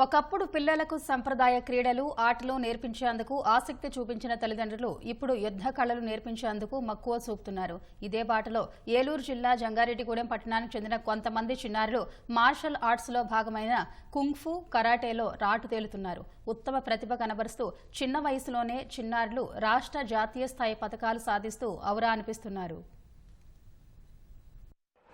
ఒకప్పుడు పిల్లలకు సంప్రదాయ క్రీడలు ఆటలు నేర్పించేందుకు ఆసక్తి చూపించిన తల్లిదండ్రులు ఇప్పుడు యుద్ధ కళలు నేర్పించేందుకు మక్కువ చూపుతున్నారు. ఇదే బాటలో ఏలూరు జిల్లా జంగారెడ్డిగూడెం పట్టణానికి చెందిన కొంతమంది చిన్నారులు మార్షల్ ఆర్ట్స్లో భాగమైన కుంగ్ఫు కరాటేలో రాటు తేలుతున్నారు. ఉత్తమ ప్రతిభ కనబరుస్తూ చిన్న వయసులోనే చిన్నారులు రాష్ట్ర జాతీయ స్థాయి పథకాలు సాధిస్తూ ఔరా అనిపిస్తున్నారు.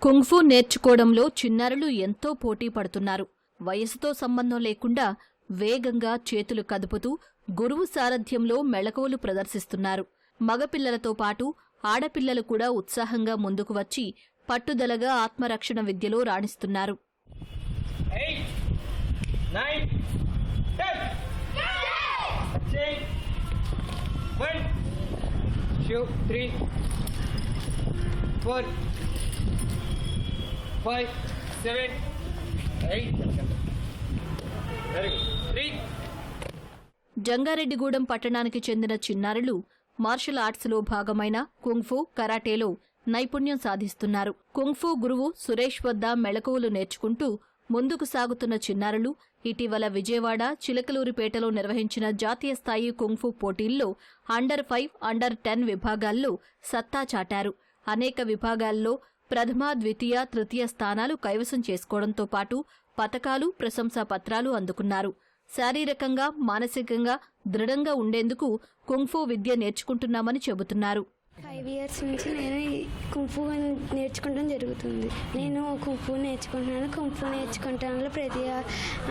కుంగ్ఫు నేర్చుకోవడంలో చిన్నారులు ఎంతో పోటీ పడుతున్నారు. వయసుతో సంబంధం లేకుండా వేగంగా చేతులు కదుపుతూ గురువు సారథ్యంలో మెళకువలు ప్రదర్శిస్తున్నారు మగపిల్లలతో పాటు ఆడపిల్లలు కూడా ఉత్సాహంగా ముందుకు వచ్చి పట్టుదలగా ఆత్మరక్షణ విద్యలో రాణిస్తున్నారు eight, nine, ten. జంగారెడ్డిగూడెం పట్టణానికి చెందిన చిన్నారులు మార్షల్ ఆర్ట్స్లో భాగమైన కుంగ్ఫు కరాటేలో నైపుణ్యం సాధిస్తున్నారు. కుంగ్ఫు గురువు సురేష్ వద్ద మెళకువలు నేర్చుకుంటూ ముందుకు సాగుతున్న చిన్నారులు ఇటీవల విజయవాడ చిలకలూరిపేటలో నిర్వహించిన జాతీయ స్థాయి కుంగ్ఫు పోటీల్లో అండర్ ఫైవ్ అండర్ టెన్ విభాగాల్లో సత్తా చాటారు. అనేక విభాగాల్లో ప్రథమ ద్వితీయ తృతీయ స్థానాలు కైవసం చేసుకోవడంతో పాటు పతకాలు ప్రశంసా పత్రాలు అందుకున్నారు. శారీరకంగా మానసికంగా దృఢంగా ఉండేందుకు కుంఫు విద్య నేర్చుకుంటున్నామని చెబుతున్నారు. ఫైవ్ ఇయర్స్ నుంచి నేను కుంపు కుంఫు నేర్చుకోవడం జరుగుతుంది. నేను కుంపు నేర్చుకుంటున్నాను. కుంపు నేర్చుకుంటాను ప్రతి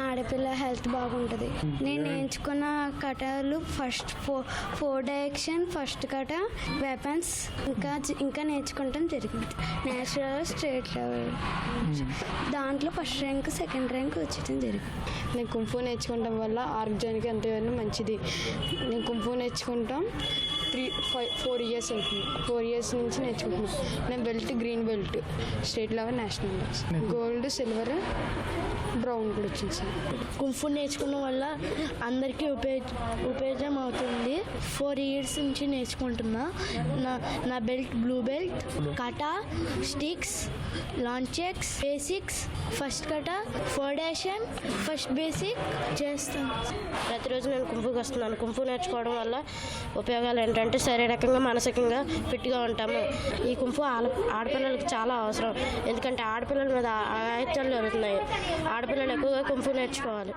ఆడపిల్ల హెల్త్ బాగుంటుంది. నేను నేర్చుకున్న కటాలు first four four direction first kata weapons ఇంకా ఇంకా నేర్చుకుంటాం జరిగింది. నేషనల్ స్టేట్ లెవెల్ దాంట్లో ఫస్ట్ ర్యాంక్ సెకండ్ ర్యాంక్ వచ్చేయడం జరిగింది. నేను కుంపు నేర్చుకోవడం వల్ల ఆరోగ్యానికి ఎంతో మంచిది. నేను కుంపు నేర్చుకుంటాం. త్రీ ఫైవ్ ఫోర్ ఇయర్స్ అవుతుంది ఫోర్ ఇయర్స్ నుంచి నేర్చుకుంటున్నాను నేను belt green belt state level national level gold silver brown కూడా వచ్చింది సార్. కుంఫు నేర్చుకోవడం వల్ల అందరికీ ఉపయోగ ఉపయోగం అవుతుంది. ఫోర్ ఇయర్స్ నుంచి నేర్చుకుంటున్నా. నా నా belt blue belt kata sticks లాంచెక్స్ basics first kata foundation first basic చేస్తాను. ప్రతిరోజు నేను కుంఫుకి వస్తున్నాను. కుంఫు నేర్చుకోవడం వల్ల ఉపయోగాలు ఏంటంటే శారీరకంగా మానసికంగా ఫిట్గా ఉంటాము. ఈ కుంఫు ఆడపిల్లలకు చాలా అవసరం. ఎందుకంటే ఆడపిల్లల మీద ఆయుత్యాలు జరుగుతున్నాయి. ఆడపిల్లలు ఎక్కువగా కుంఫు నేర్చుకోవాలి.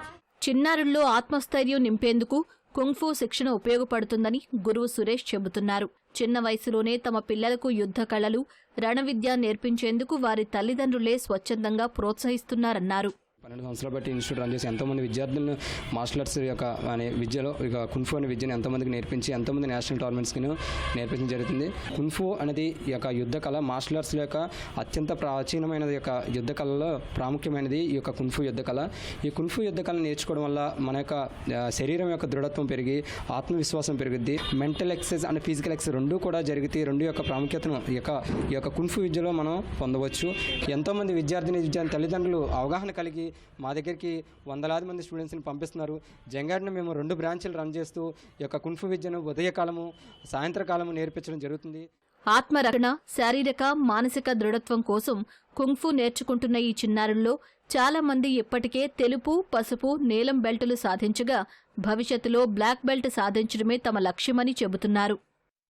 చిన్నారుల్లో ఆత్మస్థైర్యం నింపేందుకు కుంఫు శిక్షణ ఉపయోగపడుతుందని గురువు సురేష్ చెబుతున్నారు. చిన్న వయసులోనే తమ పిల్లలకు యుద్ధ కళలు రణవిద్య నేర్పించేందుకు వారి తల్లిదండ్రులే స్వచ్ఛందంగా ప్రోత్సహిస్తున్నారన్నారు. పన్నెండు సంవత్సరాలు బట్టి ఇన్స్టిట్యూట్ రన్ చేసి ఎంతోమంది విద్యార్థులను మార్షల్ ఆర్ట్స్ యొక్క అనే విద్యలో ఇక కున్ఫు అనే విద్యను ఎంతోమందికి నేర్పించి ఎంతోమంది నేషనల్ టోర్నమెంట్స్కి నేర్పించడం జరుగుతుంది. కున్ఫు అనేది ఈ యొక్క యుద్ధ కళ మార్షల్ ఆర్ట్స్ యొక్క అత్యంత ప్రాచీనమైనది యొక్క యుద్ధ కళలో ప్రాముఖ్యమైనది ఈ యొక్క కున్ఫు యుద్ధ కళ. ఈ కున్ఫు యుద్ధ కళ నేర్చుకోవడం వల్ల మన యొక్క శరీరం యొక్క దృఢత్వం పెరిగి ఆత్మవిశ్వాసం పెరుగుద్ది. Mental exercise and physical exercise రెండు కూడా జరిగితే రెండు యొక్క ప్రాముఖ్యతను ఈ యొక్క ఈ యొక్క కున్ఫు విద్యలో మనం పొందవచ్చు. ఎంతోమంది విద్యార్థిని విద్యార్థి తల్లిదండ్రులు అవగాహన కలిగి మా దగ్గరికి వందలాది మంది స్టూడెంట్స్ని పంపిస్తున్నారు. జంగాడిన మేము రెండు బ్రాంచ్లు రన్ చేస్తూ ఈ యొక్క కుంఫు విద్యను ఉదయకాలము సాయంత్రకాలము నేర్పించడం జరుగుతుంది. ఆత్మరక్షణ శారీరక మానసిక దృఢత్వం కోసం కుంఫు నేర్చుకుంటున్న ఈ చిన్నారుల్లో చాలా మంది ఇప్పటికే తెలుపు పసుపు నీలం బెల్టులు సాధించగా భవిష్యత్తులో బ్లాక్ బెల్ట్ సాధించడమే తమ లక్ష్యమని చెబుతున్నారు.